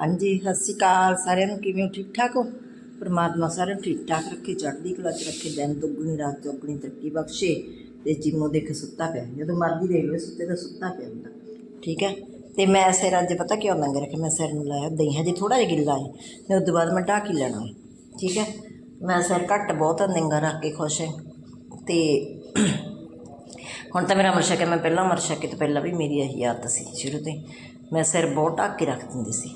ਹਾਂਜੀ, ਸਤਿ ਸ਼੍ਰੀ ਅਕਾਲ ਸਾਰਿਆਂ ਨੂੰ। ਕਿਵੇਂ ਹੋ? ਠੀਕ ਠਾਕ ਹੋ? ਪਰਮਾਤਮਾ ਸਾਰਿਆਂ ਨੂੰ ਠੀਕ ਠਾਕ ਰੱਖੇ ਚੜ੍ਹਦੀ ਕਲਾ ਚ ਰੱਖੇ, ਦਿਨ ਦੁੱਗਣੀ, ਰਾਤ ਚੌਗਣੀ, ਤਰੱਕੀ ਬਖਸ਼ੇ ਤੇ ਜਿੰਮੋ ਦੇਖ ਸੁੱਤਾ ਪਿਆ। ਜਦੋਂ ਮਰਜ਼ੀ ਦੇਖ ਲਓ, ਸੁੱਤੇ ਤਾਂ ਸੁੱਤਾ ਪਿਆ ਹੁੰਦਾ। ਠੀਕ ਹੈ? ਤੇ ਮੈਂ ਸਿਰ ਅੱਜ ਪਤਾ ਕਿਉਂ ਨੰਗ ਰੱਖਿਆ ਮੈਂ ਸਿਰ ਨੂੰ ਲਾਇਆ, ਦਹੀਂ ਹਜੇ ਥੋੜਾ ਜਿਹਾ ਗਿੱਲਾ ਹੈ। ਤੇ ਉਸ ਤੋਂ ਬਾਅਦ ਮੈਂ ਢਾਕੀ ਲੈਣਾ ਠੀਕ ਹੈ? ਮੈਂ ਸਿਰ ਘੱਟ ਬਹੁਤ ਨਿੰਗਾ ਰੱਖ ਕੇ ਖੁਸ਼ ਹੈ। ਤੇ ਹੁਣ ਤਾਂ ਮੇਰਾ ਅਮਰ ਛਕਿਆ ਮੈਂ ਪਹਿਲਾਂ ਅਮਰ ਸ਼ੱਕ ਤੋਂ ਪਹਿਲਾਂ ਵੀ ਮੇਰੀ ਇਹੀ ਆਦਤ ਸੀ ਸ਼ੁਰੂ ਤੋਂ ਮੈਂ ਸਿਰ ਬਹੁਤ ਢੱਕ ਕੇ ਰੱਖ ਦਿੰਦੀ ਸੀ।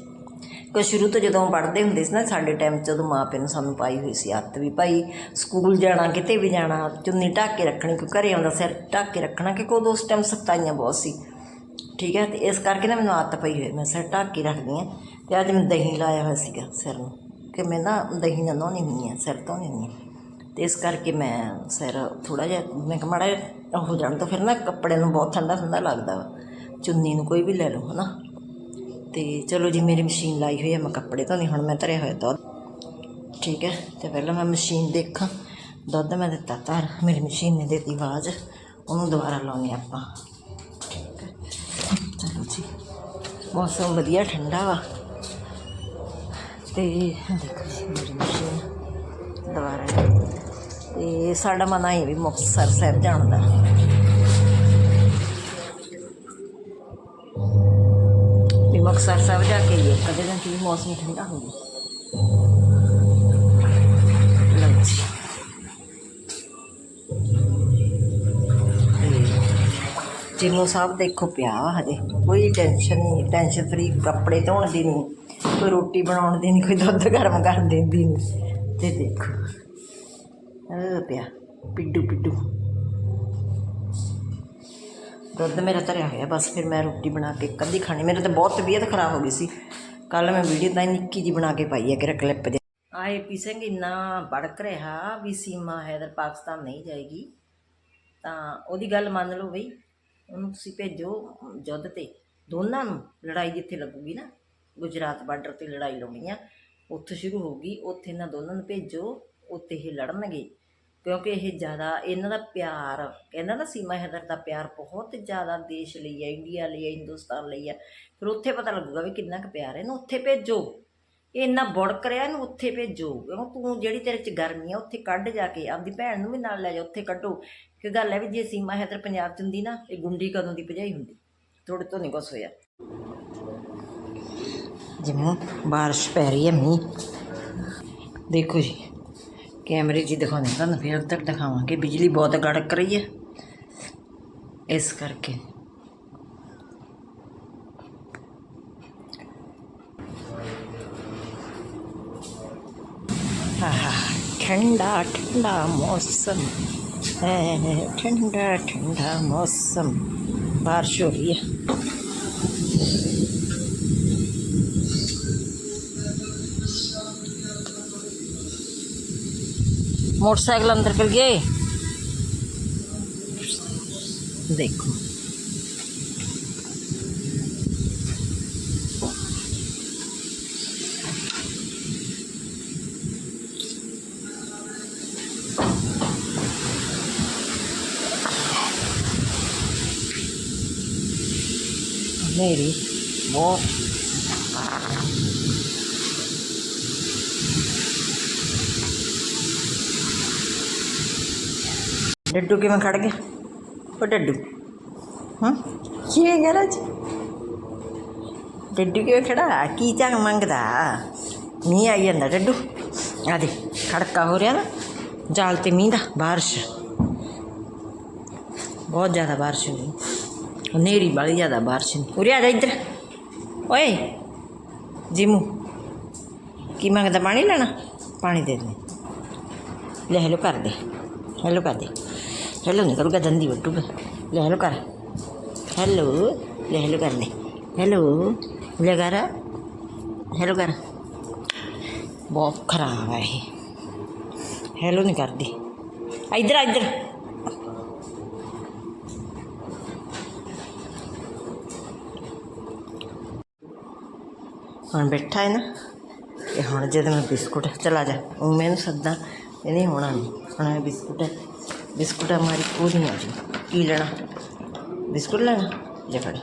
ਕਿ ਸ਼ੁਰੂ ਤੋਂ ਜਦੋਂ ਪੜ੍ਹਦੇ ਹੁੰਦੇ ਸੀ ਨਾ, ਸਾਡੇ ਟਾਈਮ 'ਚ ਜਦੋਂ ਮਾਂ ਪਿਓ ਨੇ ਸਾਨੂੰ ਪਾਈ ਹੋਈ ਸੀ ਆਦਤ ਵੀ, ਭਾਈ ਸਕੂਲ ਜਾਣਾ, ਕਿਤੇ ਵੀ ਜਾਣਾ, ਚੁੰਨੀ ਢੱਕ ਕੇ ਰੱਖਣੀ, ਕੋਈ ਘਰੇ ਆਉਂਦਾ ਸਿਰ ਢੱਕ ਕੇ ਰੱਖਣਾ, ਕਿ ਉਦੋਂ ਉਸ ਟਾਈਮ ਸਖਤਾਈਆਂ ਬਹੁਤ ਸੀ। ਠੀਕ ਹੈ, ਤੇ ਇਸ ਕਰਕੇ ਨਾ ਮੈਨੂੰ ਆਦਤ ਪਈ ਹੋਈ, ਮੈਂ ਸਿਰ ਢੱਕ ਕੇ ਰੱਖਦੀ ਹਾਂ, ਤੇ ਅੱਜ ਮੈਂ ਦਹੀਂ ਲਾਇਆ ਹੋਇਆ ਸੀਗਾ ਸਿਰ ਨੂੰ, ਕਿ ਮੈਂ ਨਾ ਦਹੀਂ ਨਾਲ ਨਹਾਉਣੀ ਹੁੰਦੀ ਹਾਂ, ਸਿਰ ਧੋਣੀ ਹੁੰਦੀ ਹਾਂ। ਤੇ ਇਸ ਕਰਕੇ ਮੈਂ ਸਿਰ ਥੋੜਾ ਜਿਹਾ, ਮੈਂ ਕਿਹਾ ਮਾੜਾ ਜਿਹਾ ਹੋ ਜਾਣ ਤਾਂ ਫਿਰ ਨਾ ਕੱਪੜੇ ਨੂੰ ਬਹੁਤ ਠੰਡਾ ਠੰਡਾ ਲੱਗਦਾ ਵਾ, ਚੁੰਨੀ ਨੂੰ ਕੋਈ ਵੀ ਲੈ ਲਓ, ਹਨਾ? ਤੇ ਚਲੋ ਜੀ, ਮੇਰੀ ਮਸ਼ੀਨ ਲਾਈ ਹੋਈ ਹੈ ਮੈਂ ਕੱਪੜੇ ਧੋਣੀ, ਹੁਣ ਮੈਂ ਧਰਿਆ ਹੋਇਆ ਦੁੱਧ। ਠੀਕ ਹੈ, ਤੇ ਪਹਿਲਾਂ ਮੈਂ ਮਸ਼ੀਨ ਦੇਖਾਂ। ਦੁੱਧ ਮੈਂ ਦਿੱਤਾ ਧਰ, ਮੇਰੀ ਮਸ਼ੀਨ ਨੇ ਦਿੱਤੀ ਆਵਾਜ਼, ਉਹਨੂੰ ਦੁਬਾਰਾ ਲਾਉਣੀ ਆਪਾਂ। ਠੀਕ ਹੈ, ਚਲੋ ਜੀ, ਮੌਸਮ ਵਧੀਆ, ਠੰਡਾ ਵਾ। ਤੇ ਦੇਖੋ ਜੀ, ਮੇਰੀ ਮਸ਼ੀਨ ਦੁਬਾਰਾ। ਤੇ ਸਾਡਾ ਮਨ ਆਈ ਵੀ ਮੁਕਤਸਰ ਸਾਹਿਬ ਜਾਣ ਦਾ। ਵੀ ਸਾਹਿਬ ਜਾ ਕੇ ਆਈਏ ਕਦੇ ਨਾ ਕੀ ਮੌਸਮ ਠੰਡਾ ਹੋ ਗਿਆ। ਲਓ ਜੀ। ਤੇ ਸਾਹਿਬ ਦੇਖੋ ਪਿਆ ਹਜੇ। ਕੋਈ ਟੈਨਸ਼ਨ ਨਹੀਂ ਟੈਨਸ਼ਨ ਫਰੀ ਕੱਪੜੇ ਧੋਣ ਦੀ ਨਹੀਂ, ਕੋਈ ਰੋਟੀ ਬਣਾਉਣ ਦੀ ਨਹੀਂ, ਕੋਈ ਦੁੱਧ ਗਰਮ ਕਰਨ ਦੀ ਨਹੀਂ। ਤੇ ਦੇਖੋ। ਇਹ ਪਿਆ। ਪਿੱਡੂ ਪਿੱਡੂ ਦੁੱਧ ਮੇਰਾ ਧਰਿਆ ਹੋਇਆ, ਬਸ ਫਿਰ ਮੈਂ ਰੋਟੀ ਬਣਾ ਕੇ ਕੱਲੀ ਖਾਣੀ। ਮੇਰੇ ਤਾਂ ਬਹੁਤ ਤਬੀਅਤ ਖਰਾਬ ਹੋ ਗਈ ਸੀ। ਕੱਲ ਮੈਂ ਵੀਡੀਓ ਤਾਂ ਨਿੱਕੀ ਜੀ ਬਣਾ ਕੇ ਪਾਈ ਹੈ ਕਿ ਕਲਿੱਪ ਦੇ। ਆਏ ਪੀ ਸਿੰਘ ਇੰਨਾ ਭੜਕ ਰਿਹਾ ਵੀ ਸੀਮਾ ਹੈਦਰ ਪਾਕਿਸਤਾਨ ਨਹੀਂ ਜਾਏਗੀ। ਤਾਂ ਉਹਦੀ ਗੱਲ ਮੰਨ ਲਓ ਬਈ, ਉਹਨੂੰ ਤੁਸੀਂ ਭੇਜੋ ਜੁੱਧ ਤੇ। ਦੋਨਾਂ ਨੂੰ ਲੜਾਈ ਜਿੱਥੇ ਲੱਗੂਗੀ ਨਾ, ਗੁਜਰਾਤ ਬਾਰਡਰ ਤੇ ਲੜਾਈ ਲਾਉਣੀ ਆ, ਉੱਥੇ ਸ਼ੁਰੂ ਹੋਊਗੀ, ਉੱਥੇ ਇਹਨਾਂ ਦੋਨਾਂ ਨੂੰ ਭੇਜੋ, ਉੱਥੇ ਇਹ ਲੜਨਗੇ। ਕਿਉਂਕਿ ਇਹ ਜ਼ਿਆਦਾ ਇਹਨਾਂ ਦਾ ਪਿਆਰ ਕਹਿੰਦਾ ਨਾ ਸੀਮਾ ਹੈਦਰ ਦਾ ਪਿਆਰ ਬਹੁਤ ਜ਼ਿਆਦਾ ਦੇਸ਼ ਲਈ ਹੈ, ਇੰਡੀਆ ਲਈ ਹੈ, ਹਿੰਦੁਸਤਾਨ ਲਈ ਹੈ। ਫਿਰ ਉੱਥੇ ਪਤਾ ਲੱਗੂਗਾ ਵੀ ਕਿੰਨਾ ਕੁ ਪਿਆਰ ਹੈ। ਇਹਨੂੰ ਉੱਥੇ ਭੇਜੋ। ਇਹ ਇੰਨਾ ਬੁੜਕ ਰਿਹਾ, ਇਹਨੂੰ ਉੱਥੇ ਭੇਜੋ। ਕਿਉਂ? ਤੂੰ ਜਿਹੜੀ ਤੇਰੇ 'ਚ ਗਰਮੀ ਆ ਉੱਥੇ ਕੱਢ ਜਾ ਕੇ, ਆਪਦੀ ਭੈਣ ਨੂੰ ਵੀ ਨਾਲ ਲੈ ਜਾ, ਉੱਥੇ ਕੱਢੋ। ਕਿ ਗੱਲ ਹੈ ਵੀ ਜੇ ਸੀਮਾ ਹੈਦਰ ਪੰਜਾਬ 'ਚ ਹੁੰਦੀ ਨਾ, ਇਹ ਗੁੰਡੀ ਕਦੋਂ ਦੀ ਭਜਾਈ ਹੁੰਦੀ? ਥੋੜੇ ਤੋਂ ਨਹੀਂ ਕੁਛ ਹੋਇਆ। ਜਿਵੇਂ ਬਾਰਿਸ਼ ਪੈ ਰਹੀ ਹੈ, ਮੀਂਹ। ਦੇਖੋ ਜੀ कैमरे जी दिखाने तुम फिर तक कि बिजली बहुत गड़क रही है। इस करके। ठंडा ठंडा मौसम। ठंडा ठंडा मौसम। बारिश हो रही है। ਮੋਟਰਸਾਈਕਲ ਅੰਦਰ ਕਰ ਗਏ। ਦੇਖੋ। ਮੇਰੀ ਬਹੁਤ ਡੱਡੂ ਕਿਵੇਂ ਖੜ ਗਿਆ ਉਹ ਡੱਡੂ। ਹਾਂ? ਕੀ ਹੈ ਗਰਾ ਜੀ ਡੱਡੂ ਕਿਵੇਂ ਖੜਾ? ਕੀ ਚਾਹ ਮੰਗਦਾ? ਮੀਂਹ ਆਈ ਜਾਂਦਾ ਡੱਡੂ। ਆ ਦੇ ਖੜਕਾ ਹੋ ਰਿਹਾ ਨਾ। ਜਾਲ ਤੇ ਮੀਂਹ ਦਾ ਬਾਰਿਸ਼। ਬਹੁਤ ਜ਼ਿਆਦਾ ਬਾਰਿਸ਼ ਹੋਈ ਹਨੇਰੀ ਬੜੀ ਜ਼ਿਆਦਾ ਬਾਰਿਸ਼ ਨਹੀਂ। ਉਰੇ ਆ ਜਾ ਇੱਧਰ। ਓਏ, ਜਿਮੂ, ਕੀ ਮੰਗਦਾ? ਪਾਣੀ ਲੈਣਾ? ਪਾਣੀ ਦੇ ਦੇ। ਲੈ ਹੈਲੋ ਕਰ ਦੇ। ਹੈਲੋ ਕਰ ਦੇ। ਹੈਲੋ ਨਹੀਂ ਕਰੂਗਾ ਦੰਦੀ ਵੱਟੂਗਾ ਲੈ ਹੈਲੋ ਕਰ ਹੈਲੋ ਲੈ ਹੈਲੋ ਕਰ ਦੇ ਹੈਲੋ ਲੈ ਕਰ ਹੈਲੋ ਕਰ ਬਹੁਤ ਖਰਾਬ ਹੈ ਇਹ ਹੈਲੋ ਨਹੀਂ ਕਰਦੀ ਆ ਇੱਧਰ ਇੱਧਰ ਹੁਣ ਬੈਠਾ ਹੈ ਨਾ ਇਹ ਹੁਣ ਜਦੋਂ ਮੈਂ ਬਿਸਕੁਟ, ਚਲਾ ਜਾ ਉਹ ਮੈਨੂੰ ਸੱਦਾ ਇਹਨੇ ਹੋਣਾ ਨਹੀਂ ਹੁਣ ਇਹ ਬਿਸਕੁਟ ਬਿਸਕੁਟ ਹਮਾਰੀ ਪੂਰੀ ਆ ਜੀ। ਕੀ ਲੈਣਾ? ਬਿਸਕੁਟ ਲੈਣਾ? ਲੈ ਫੜ।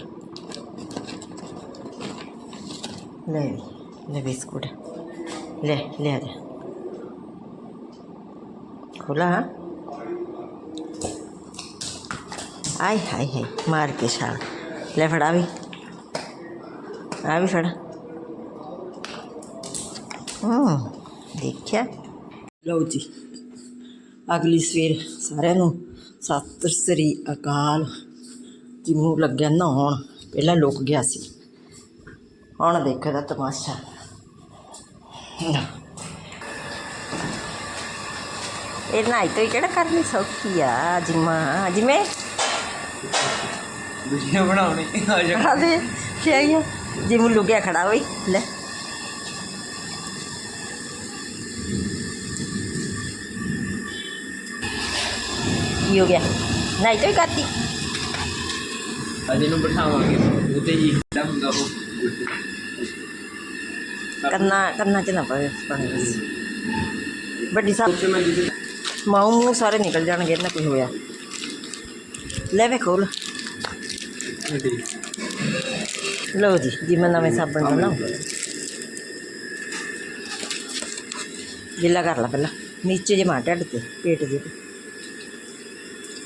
ਲੈ ਲੈ ਬਿਸਕੁਟ। ਲੈ ਲੈ ਆ ਜਾ ਖੋਲਾ। ਹਾਂ ਆਈ ਹਾਈ ਹਾਈ ਮਾਰ ਕੇ ਛਾਲ। ਲੈ ਫੜਾ ਵੀ। ਆ ਵੀ ਫੜ। ਹੂੰ, ਦੇਖਿਆ? ਲਓ ਜੀ। ਅਗਲੀ ਸਵੇਰ ਸਾਰਿਆਂ ਨੂੰ ਸਤਿ ਸ੍ਰੀ ਅਕਾਲ। ਮੂੰਹ ਲੱਗਿਆ ਨਹਾਉਣ ਪਹਿਲਾਂ ਲੁਕ ਗਿਆ ਸੀ। ਹੁਣ ਦੇਖੋ ਦਾ ਤਮਾਸ਼ਾ। ਇਹ ਨਾ ਤੋਂ ਕਿਹੜਾ ਕਰਨੀ ਸੌਖੀ ਆ ਜਿਮਾ ਜਿਵੇਂ ਵੀਡੀਓ ਬਣਾਉਣੀ ਆ ਜਾ ਖੜਾ ਦੇ ਕਿਹਾ ਜਿਮੂ ਲੁਕਿਆ ਖੜਾ ਹੋਈ ਲੈ। ਕੀ ਹੋ ਗਿਆ ਨਹੀਂ ਤੋਂ ਕਰਤੀ ਅਜੇ ਨੂੰ ਬਿਠਾਵਾਂਗੇ ਉਹਤੇ ਹੀ ਜਿਹੜਾ ਹੁੰਦਾ ਉਹ ਕੰਨਾ ਕੰਨਾ ਚ ਨਾ ਪਵੇ। ਵੱਡੀ ਸਾਹਿਬ ਮੈਂ ਮਾਊ ਮੂੰਹ ਸਾਰੇ ਨਿਕਲ ਜਾਣਗੇ ਨਾ ਕੋਈ ਹੋਇਆ ਲੈ ਵੇ ਖੋਲ ਲਓ ਜੀ ਜੀ ਮੈਂ ਨਵੇਂ ਸਾਬਣ ਦਾ ਨਾ ਗਿੱਲਾ ਕਰ ਲਾ ਪਹਿਲਾਂ ਨੀਚੇ ਜੇ ਮਾਰ ਢੱਡ ਤੇ ਪੇਟ ਦੇ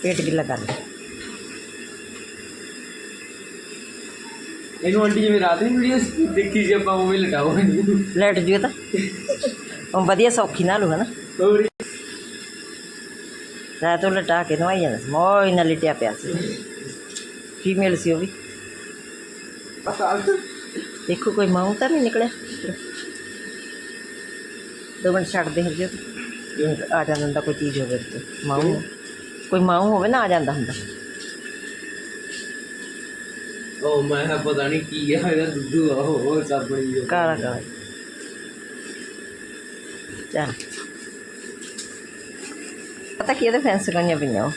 ਪੇਟ ਗਿੱਲਾ ਕਰ ਲੈ। ਇਹਨੂੰ ਆਂਟੀ ਜਿਵੇਂ ਰਾਤ ਦੀ ਵੀਡੀਓ ਦੇਖੀ ਸੀ ਆਪਾਂ ਉਹ ਵੀ ਲਟਾਓ ਇਹਨੂੰ। ਲੈਟ ਜੂ ਤਾਂ। ਉਹ ਵਧੀਆ ਸੌਖੀ ਨਾਲ ਹੋ ਨਾ। ਹੋਰ? ਰਾਤ ਲਟਾ ਕੇ ਨਵਾਈ ਜਾਂਦਾ ਸੀ। ਮੋਈ ਨਾਲ ਲਿਟਿਆ ਪਿਆ ਸੀ। ਫੀਮੇਲ ਸੀ ਉਹ ਵੀ? ਦੇਖੋ ਕੋਈ ਮਾਊ ਤਾਂ ਨਹੀਂ ਨਿਕਲਿਆ। ਦੋ ਮਿੰਟ ਛੱਡ ਦੇ ਹਰਜੋ ਆ ਜਾਂਦਾ ਕੋਈ ਚੀਜ਼ ਹੋਵੇ ਤੇ। ਮਾਊ। ਕੋਈ ਮਾਊ ਹੋਵੇ ਨਾ ਆ ਜਾਂਦਾ ਹੁੰਦਾ। ਉਹ ਮੈਂ ਕਿਹਾ ਪਤਾ ਨਹੀਂ ਕੀ ਆ ਇਹਦਾ ਦੁੱਧੂ ਆ ਉਹ ਉਹ ਸਾਬਣੀ ਜੋ ਕਾਲਾ ਕਾਲਾ। ਚੱਲ। ਪਤਾ ਕੀ ਇਹਦੇ ਫੈਂਸ ਕਈਆਂ ਪਈਆਂ ਉਹ।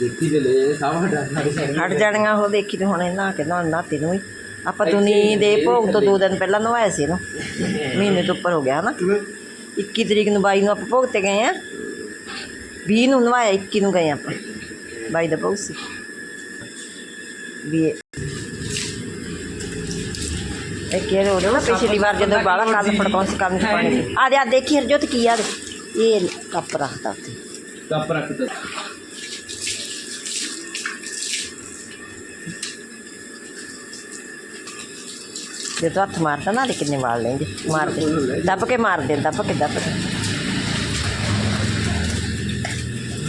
ਦੇਖੀ ਤੇ ਲੈ ਸਾਵਾ ਡਰਨਾ ਹਟ ਜਾਣੀਆਂ ਉਹ ਦੇਖੀ ਤੇ ਹੁਣ ਇਹਨਾਂ ਕੇ ਨਾ ਨਾਤੇ ਨੂੰ ਹੀ ਆਪਾਂ ਦੁਨੀ ਦੇ ਭੋਗ ਤੋਂ ਦੋ ਦਿਨ ਪਹਿਲਾਂ ਨਵਾਇਆ ਸੀ ਇਹਨੂੰ। ਮਹੀਨੇ ਤੋਂ ਉੱਪਰ ਹੋ ਗਿਆ ਹਨਾ 21 ਤਰੀਕ ਨੂੰ 22 ਨੂੰ ਆਪਾਂ ਭੋਗ ਤੇ ਗਏ ਆ। 20 ਨੂੰ ਨਵਾਇਆ 21 ਨੂੰ ਗਏ ਆਪਾਂ 22 ਦਾ ਭੋਗ ਸੀ ਵੀ ਇਹ ਕਿਹੜੇ ਉਹਦੇ ਨਾ ਪਿਛਲੀ ਵਾਰ ਜਦੋਂ ਬਾਲਾ ਕੰਨ ਫੜਕਾਉਂ ਸੀ ਕੰਨ ਚ ਪਾਣੀ। ਆ ਦੇ ਆ ਦੇਖੀ ਹਰਜੋਤ ਕੀ ਆ ਇਹ ਕੱਪ ਰੱਖਤਾ ਉੱਥੇ ਕੱਪ ਰੱਖ ਤਾ ਜੇ ਤੂੰ ਹੱਥ ਮਾਰਦਾ ਨਾ ਕਿੰਨੇ ਵਾਲ ਲੈਂਦੇ ਮਾਰ ਦੇ ਦੱਬ ਕੇ ਮਾਰ ਦੇ ਦੱਬ ਕੇ ਦੱਬ ਕੇ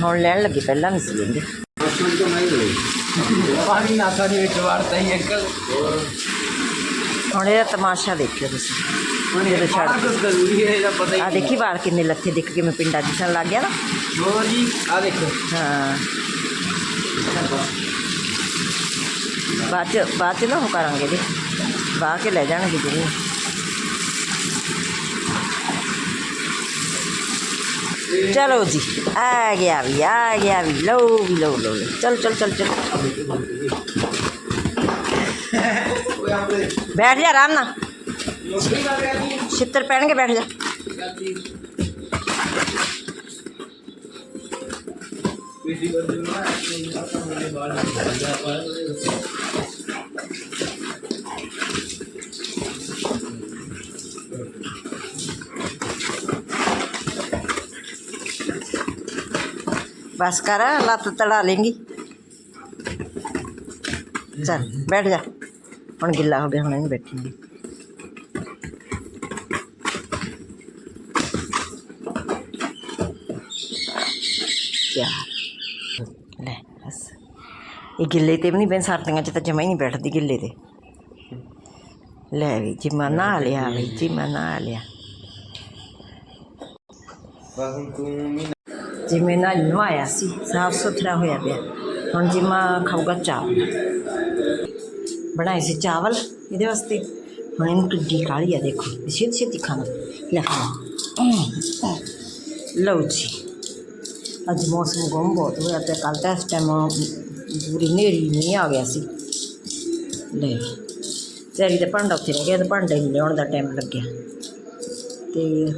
ਹੁਣ ਲੈਣ ਲੱਗੀ ਪਹਿਲਾਂ ਨਹੀਂ ਸੀ ਲੈਂਦੇ। ਪਾਣੀ ਨਾਸਾ ਦੇ ਵਿੱਚ ਵਾਰਤਾ ਹੀ ਅੰਕਲ। ਹੁਣ ਇਹਦਾ ਤਮਾਸ਼ਾ ਦੇਖਿਓ ਤੁਸੀਂ। ਇਹ ਛੱਡ ਹੈ ਹੀ ਆ ਦੇਖੀ ਵਾਲ ਕਿੰਨੇ ਲੱਥੇ ਦੇਖ ਕੇ ਮੈਂ ਪਿੰਡਾਂ ਦਿਸਣ ਲੱਗ ਗਿਆ ਨਾ। ਹੋਰ ਜੀ ਆ ਦੇਖੋ। ਹਾਂ। ਬਾਅਦ ਚ ਬਾਅਦ ਚ ਨਾ ਉਹ ਕਰਾਂਗੇ ਜੀ ਬਾਹ ਕੇ ਲੈ ਜਾਣਗੇ ਜੀ ਚਲੋ ਜੀ ਆ ਗਿਆ ਵੀ ਆ ਗਿਆ ਵੀ ਲਓ ਵੀ ਲਓ ਲਓ ਲਓ। ਚਲ ਚਲ ਚਲ ਚਲ ਬੈਠ ਜਾ ਆਰਾਮ ਨਾਲ ਛਿੱਤਰ ਪੈਣਗੇ ਬੈਠ ਜਾ बस कर लत्त तड़ा लेंगी चल बैठ जा ਹੁਣ ਗਿੱਲਾ ਹੋ ਗਿਆ ਹੁਣ ਇਹਨੂੰ ਬੈਠੀ ਕਿਆ ਲੈ ਬਸ ਇਹ ਗਿੱਲੇ ਤੇ ਵੀ ਨਹੀਂ ਬੈਠ ਸਰਦੀਆਂ ਚ ਤਾਂ ਜਮਾ ਹੀ ਨਹੀਂ ਬੈਠਦੀ ਗਿੱਲੇ ਤੇ ਲੈ ਵੀ ਜੀ ਮੈਂ ਨਹਾ ਲਿਆ ਵੀ ਜੀ ਮੈਂ ਨਹਾ ਲਿਆ ਬਾਹਰ ਤੂੰ ਵੀ ਜਿਵੇਂ ਨਾਲ ਨਵਾਇਆ ਸੀ ਸਾਫ਼ ਸੁਥਰਾ ਹੋਇਆ ਪਿਆ ਹੁਣ ਜਿਮਾ ਖਾਊਗਾ ਚਾਵਲ ਬਣਾਏ ਸੀ ਚਾਵਲ ਇਹਦੇ ਵਾਸਤੇ ਹੁਣ ਇਹਨੂੰ ਕਿੱਡੀ ਕਾਲੀ ਆ ਦੇਖੋ ਛੇਤੀ ਛੇਤੀ ਖਾਣਾ ਲੈ ਖਾਣਾ ਲਓ ਜੀ ਅੱਜ ਮੌਸਮ ਗੁੰਮ ਬਹੁਤ ਹੋਇਆ ਤੇ ਕੱਲ ਤਾਂ ਇਸ ਟਾਈਮ ਪੂਰੀ ਨੇਰੀ ਨਹੀਂ ਆ ਗਿਆ ਸੀ ਲੈ ਤੇਰੀ ਤੇ ਭਾਂਡਾ ਉੱਥੇ ਰਹਿ ਗਿਆ ਤੇ ਭਾਂਡਾ ਹੀ ਲਿਆਉਣ ਦਾ ਟਾਈਮ ਲੱਗਿਆ ਤੇ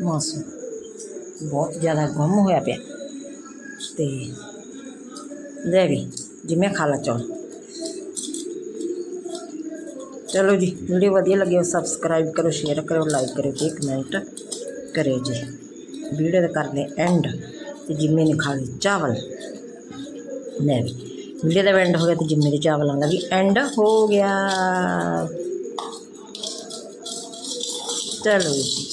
ਮੌਸਮ ਬਹੁਤ ਜ਼ਿਆਦਾ ਗੁੰਮ ਹੋਇਆ ਪਿਆ ਤੇ ਲੈ ਵੀ ਜਿਵੇਂ ਖਾ ਲਾ ਚੌਲ ਚਲੋ ਜੀ ਵੀਡੀਓ ਵਧੀਆ ਲੱਗੀ ਸਬਸਕ੍ਰਾਈਬ ਕਰੋ ਸ਼ੇਅਰ ਕਰੋ ਲਾਈਕ ਕਰੋ ਤੇ ਕਮੈਂਟ ਕਰਿਓ ਜੀ ਵੀਡੀਓ ਦਾ ਕਰਦੇ ਐਂਡ ਤੇ ਜਿੰਮੇ ਨੇ ਖਾ ਲਈ ਚਾਵਲ ਲੈ ਵੀ ਵੀਡੀਓ ਦਾ ਐਂਡ ਹੋ ਗਿਆ ਤੇ ਜਿੰਮੇ ਦੇ ਚਾਵਲਾਂ ਦਾ ਵੀ ਐਂਡ ਹੋ ਗਿਆ ਚਲੋ ਜੀ